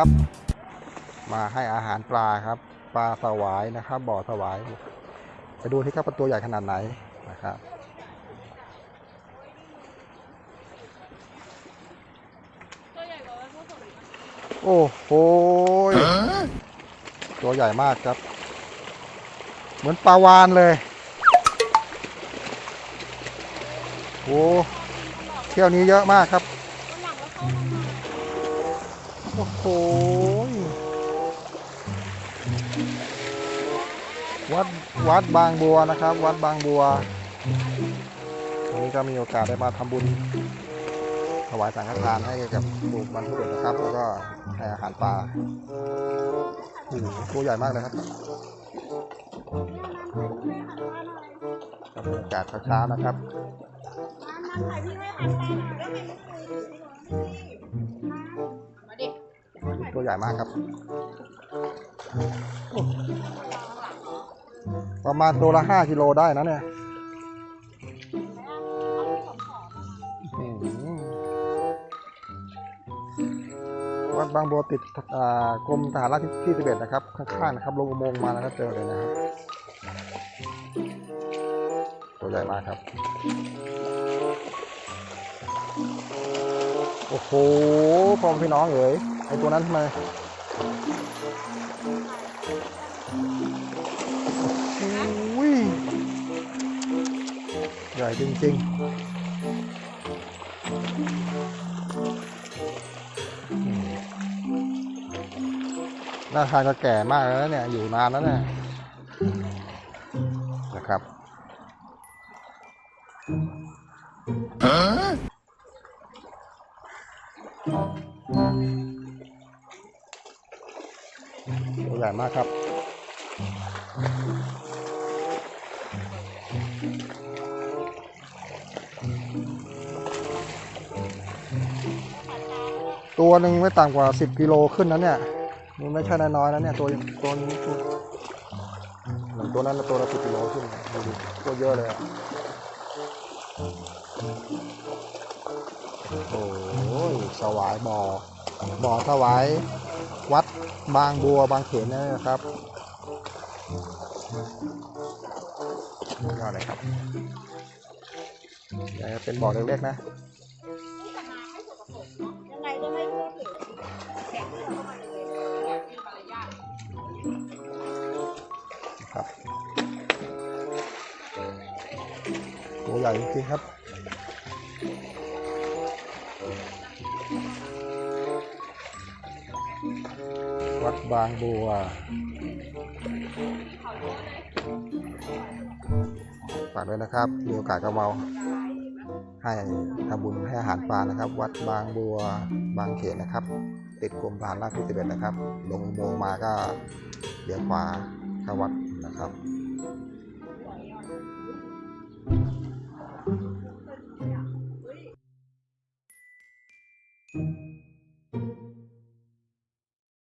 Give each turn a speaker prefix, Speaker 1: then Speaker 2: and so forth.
Speaker 1: นะครับ มาให้อาหารปลาครับ ปลาสวายนะครับ บ่อสวาย ไปดูที่ครับว่าตัวใหญ่ขนาดไหนนะครับโอ้โหตัวใหญ่มากครับ เหมือนปลาวานเลยโอ้เที่ยวนี้เยอะมากครับ อ้โห วัดวัดบางบัวนะครับ วัดบางบัววันนี้ก็มีโอกาสได้มาทำบุญถวายสังฆทานให้กับหมู่บรรพบุรุษนะครับ แล้วก็ให้อาหารปลาโอ้โหตัวใหญ่มากเลยครับกับบรรยากาศเช้าๆนะครับ
Speaker 2: ตั
Speaker 1: วใหญ่มากครับ ประมาณตัวละห้ากิโลได้นะเนี่ยอื้อหือวัดบางบัวติดอ่ากรมทหารราบที่สิบเอ็ดนะครับ ข้างๆนะครับลงอุโมงค์มาแล้วก็เจอเลยนะครับ ตัวใหญ่มากครับ โอ้โหพ่อพี่น้องเอ๋ย ไอตัวนั้นทำไมอุ้ยใหญ่จริงๆอืมหน้าทางก็แก่มากแล้วเนี่ย อยู่นานแล้วเนี่ยนะครับตัว ใหญ่มากครับ ตัวหนึ่งไม่ต่ำกว่า 10 กิโลขึ้นนะเนี่ยมันไม่ใช่น้อยๆนะเนี่ยตัวตัวนี้ตัวเหมือนตัวนั้นตัวละสิบกิโลขึ้นดูดิตัวเยอะเลยอะโอ้ยสวายบ่อบ่อสวาย วัดบางบัวบางเขนเนี่ยนะครับยอดเลยครับเดี๋ยวเป็นบ่อเล็กๆนะ
Speaker 2: ยังไงก็ไม่พูดถึงแข็งเข้ามาเลยอยากมีมารยาท
Speaker 1: ครับตัวใหญ่จริงๆครับ วัดบางบัว ฝากด้วยนะครับ มีโอกาสก็มาให้ทำบุญให้อาหารปลานะครับ วัดบางบัวบางเขนนะครับ ติดกรมทหารราบที่11นะครับ ลงโมงมาก็เลี้ยวขวาเข้าวัดนะครับ
Speaker 2: เ